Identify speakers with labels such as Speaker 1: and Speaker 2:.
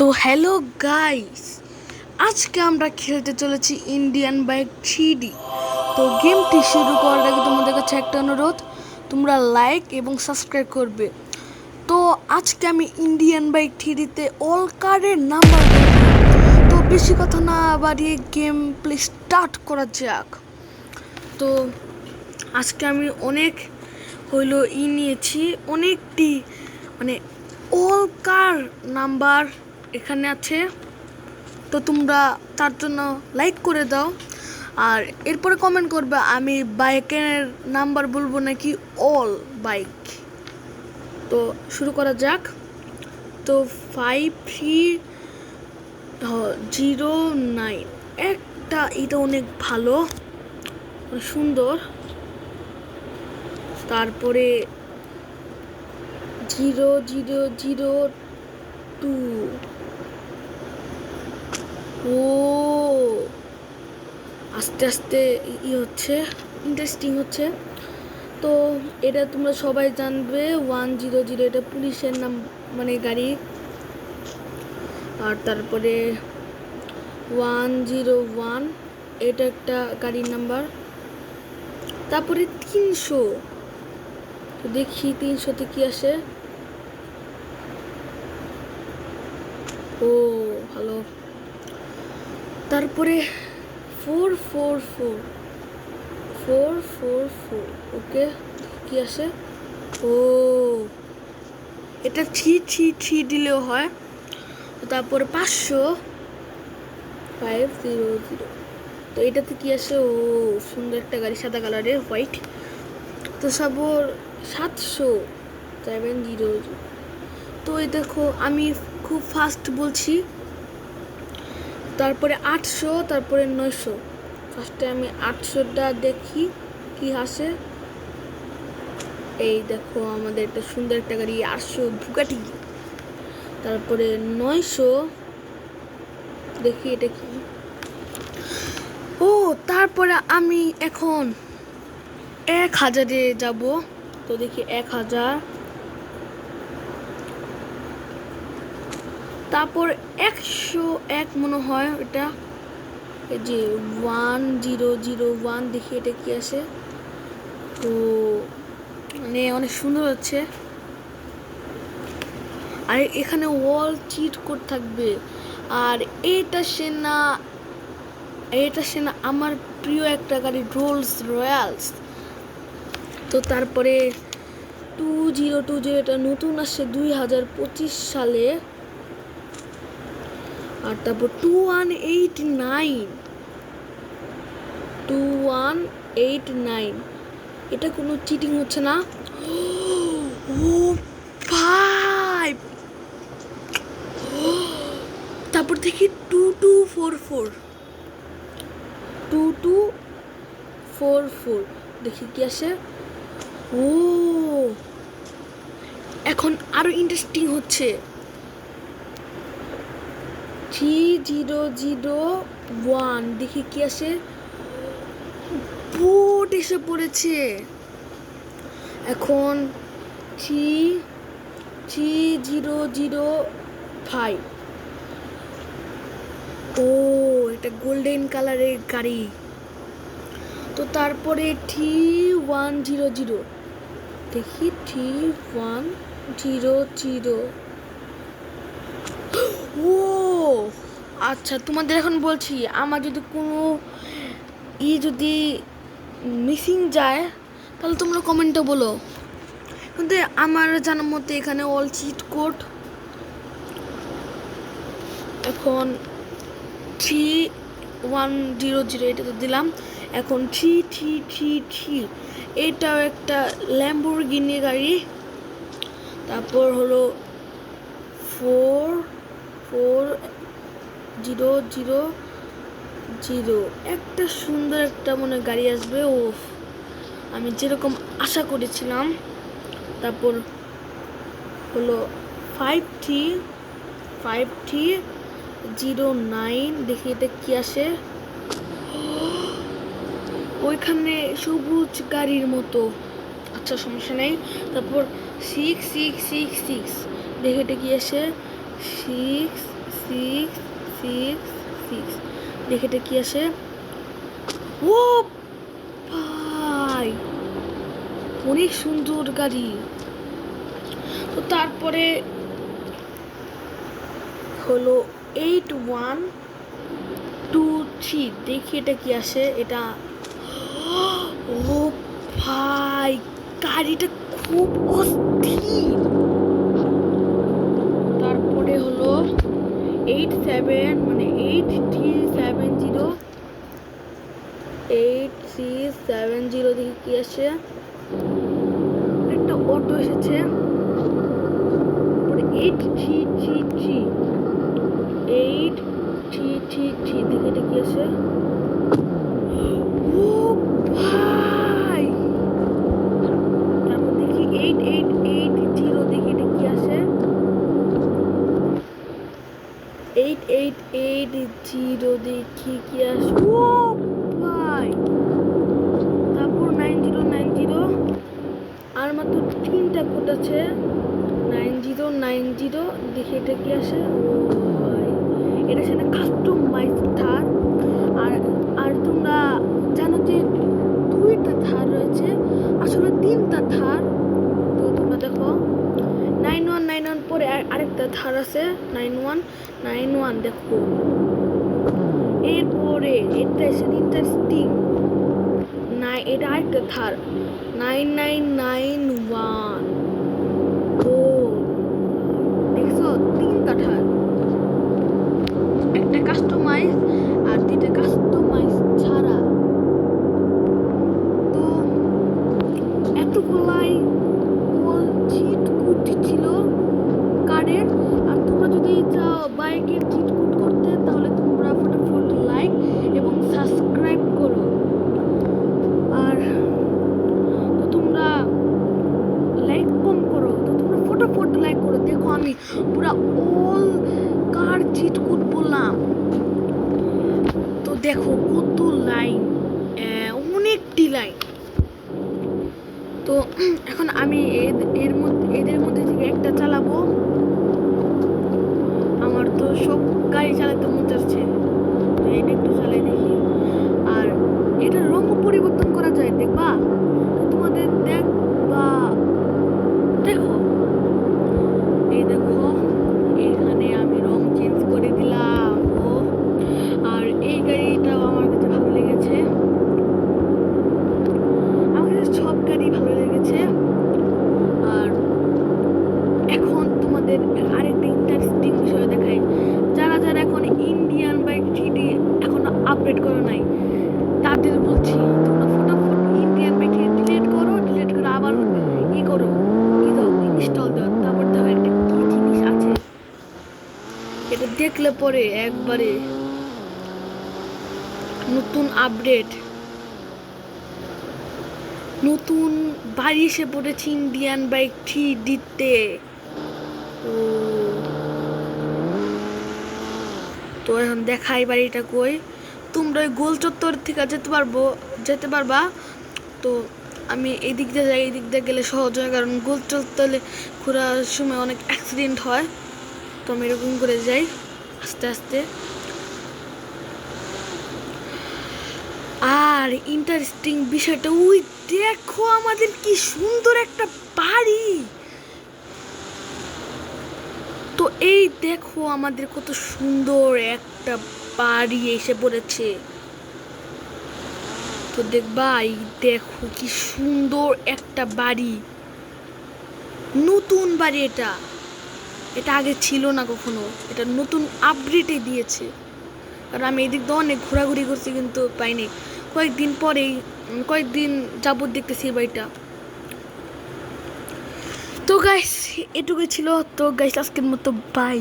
Speaker 1: তো hello guys, আজকে আমরা খেলতে চলেছি ইন্ডিয়ান বাইক থ্রি তো গেমটি শুরু করার আগে তোমাদের কাছে একটা অনুরোধ, তোমরা লাইক এবং সাবস্ক্রাইব করবে। তো আজকে আমি ইন্ডিয়ান বাইক থ্রিতে অল কারের নাম্বার তো বেশি কথা না বাড়িয়ে গেম প্লে স্টার্ট করা যাক। তো আজকে আমি অনেক হইল ই নিয়েছি, অনেকটি মানে অল কার নাম্বার এখানে আছে। তো তোমরা তার জন্য লাইক করে দাও। আর এরপরে কমেন্ট করবে, আমি বাইকের নাম্বার বলব নাকি অল বাইক তো শুরু করা যাক। তো ফাইভ থ্রি জিরো নাইন একটা, এটা অনেক ভালো। সুন্দর। তারপরে জিরো জিরো জিরো টু ও, আস্তে আস্তে ই হচ্ছে ইন্টারেস্টিং হচ্ছে। তো এটা তোমরা সবাই জানবে ওয়ান জিরো জিরো এটা পুলিশের নাম মানে গাড়ি। আর তারপরে ওয়ান জিরো ওয়ান এটা একটা গাড়ির নাম্বার তারপরে তিনশো। দেখি তিনশোতে কি আসে ও ভালো তারপরে four four four four four four okay কি আসে? ও, এটা থ্রি থ্রি থ্রি দিলেও হয়। তারপরে পাঁচশো ফাইভ জিরো জিরো তো এটাতে কি আসে? ও, সুন্দর একটা গাড়ি, সাদা কালারের হোয়াইট তো সবর সাতশো সেভেন জিরো তো এই দেখো, আমি খুব ফাস্ট বলছি। তারপরে আটশো, তারপরে নয়শো। ফার্স্টে আমি আটশোটা দেখি, কি আসে। এই দেখো আমাদের একটা সুন্দর একটা গাড়ি, আটশো ভুকাটি তারপরে নয়শো, দেখি এটা কি। ও, তারপরে আমি এখন এক হাজারে যাব। তো দেখি এক হাজার। তারপর একশো এক মনে হয় এটা। যে ওয়ান জিরো জিরো ওয়ান দেখি এটা কি আসে। তো মানে অনেক সুন্দর হচ্ছে। আর এখানে ওয়াল চিট কোড থাকবে। আর এটা সে না, এটা সে না আমার প্রিয় একটা গাড়ি রোলস রয়্যালস তো তারপরে টু জিরো টু জিরো এটা নতুন আসছে দুই হাজার পঁচিশ সালে। আর তারপর two one eight nine two one eight nine এটা কোনো চিটিং হচ্ছে না। ও ফাইভ তারপর দেখি two two four four two two four four দেখি কি আসে। ও এখন আরও ইন্টারেস্টিং হচ্ছে। Three zero zero one. দেখি কি আসে। বোট এসে পড়েছে। এখন three three zero zero five. ও, এটা গোল্ডেন কালারের গাড়ি। তো তারপরে থ্রি ওয়ান জিরো জিরো। দেখি, থ্রি ওয়ান জিরো জিরো। ও! আচ্ছা তোমাদের এখন বলছি, আমার যদি কোনো ই যদি মিসিং যায়, তাহলে তোমরা কমেন্টে বলো। কিন্তু আমার জানার মতে এখানে অল চিট কোড এখন থ্রি ওয়ান জিরো জিরো এটা তো দিলাম। এখন থ্রি থ্রি থ্রি থ্রি এটাও একটা ল্যাম্বোরগিনি গাড়ি। তারপর হলো four four zero zero zero. একটা সুন্দর একটা মনে গাড়ি আসবে ও আমি যেরকম আশা করেছিলাম, তারপর হলো five three five three zero nine দেখি এটা কী আসে। ওইখানে সবুজ গাড়ির মতো। আচ্ছা সমস্যা নেই। তারপর সিক্স সিক্স সিক্স সিক্স দেখে এটা কি আসে। সিক্স সিক্স সিক্স সিক্স দেখে এটা কি আসে? ও ভাই, অনেক সুন্দর গাড়ি। তো তারপরে হলো এইট ওয়ান টু থ্রি দেখি এটা কি আসে? এটা, ও ভাই, গাড়িটা খুব অস্থির। তারপরে হলো এইট সেভেন মানে eight three seven zero eight three seven zero দেখি কী আসে? একটা অটো এসেছে। Eight three three three eight three three three দেখে এটা কী আসে ও ভাই তারপর দেখি এইট এইট এইট জিরো দেখি এটা কি আসে এইট এইট এইট জিরো দেখি কি আসে ও ভাই। তারপর নাইন জিরো নাইন জিরো। আর মাত্র তিনটা কোড আছে। Nine zero nine zero. দেখি এটা কি আসে? এটা সেটা কাস্টমাইজ থার আর আর তোমরা জানো যে দুইটা থার রয়েছে, আসলে তিনটা থার তো তোমরা দেখো, নাইন ওয়ান নাইন ওয়ান পরে আরেকটা থার আছে, নাইন ওয়ান নাইন ওয়ান দেখো। এরপরে এটা ইন্টারেস্টিং না এটা আরেকটা Thar. Nine nine nine one. ও, দেখছ? তিনটা থার একটা কাস্টমাইজ আর দুইটা কাস্টমাইজ ছাড়া তো এতগুলাই চিট কুটি ছিল কার্ডের আর তোমরা যদি চাও বাইকের চিট কুট করতে তাহলে তোমরা ফটাফট লাইক এবং সাবস্ক্রাইব করো আর তো তোমরা লাইক কম করো তো তোমরা ফটাফট লাইক করো দেখো আমি পুরা অল কার চিট কুট বললাম। তো দেখো কত লাইন অনেকটি লাইন তো এখন আমি এর মধ্যে এদের মধ্যে থেকে একটা চালাবো। আমার তো সব গাড়ি চালাতে মন চাচ্ছে। এটা একটু চালাই দেখি আর এটার রঙও পরিবর্তন করা যায় দেখবা তো তোমাদের দেখবা দেখো এই দেখো এখানে আমি রং চেঞ্জ করে দিলাম ও আর এই গাড়িটাও আমার কাছে ভালো লেগেছে আমার কাছে সব গাড়ি ভালো লেগেছে আর এখন তোমাদের আরেকটা ইন্টারেস্টিং বিষয় দেখাই যারা যারা এখন ইন্ডিয়ান বাইক থ্রিডি এখন আপডেট করো নাই তাদের বলছি তোমরা ফটাফট ইন্ডিয়ান বাইক ডিলিট করো ডিলিট করে আবার ই করো ই দাও ইনস্টল দাও তারপর দেখো একটা কি জিনিস আছে এটা পরে একবারে নতুন আপডেট নতুন বাড়ি এসে পড়েছে ইন্ডিয়ান বাইক থ্রি দিতে তো। এখন দেখাই বাড়িটা কই। তোমরা ওই গোল চত্বর থেকে যেতে পারব, যেতে পারবা। তো আমি এই দিক দিয়ে যাই, এই দিক দিয়ে গেলে সহজ হয়, কারণ গোল চত্বরে ঘোরার সময় অনেক অ্যাক্সিডেন্ট হয়। তো আমি এরকম করে যাই। আস্তে আস্তে। আর ইন্টারেস্টিং বিষয়টা, ওই দেখো আমাদের কি সুন্দর একটা বাড়ি। তো এই দেখো আমাদের কত সুন্দর একটা বাড়ি এসে পড়েছে। তো দেখবা এই দেখো কি সুন্দর একটা বাড়ি। নতুন বাড়ি এটা। এটা আগে ছিল না কখনো। এটা নতুন আপডেটে দিয়েছে। কারণ আমি এদিক দিয়ে অনেক ঘোরাঘুরি করছি কিন্তু পাইনি। কয়েকদিন পরেই কয়েকদিন যাবত দেখতেছি এই বাড়িটা। তো গাইস এটুকুই ছিল। তো গাইস আজকের মতো বাই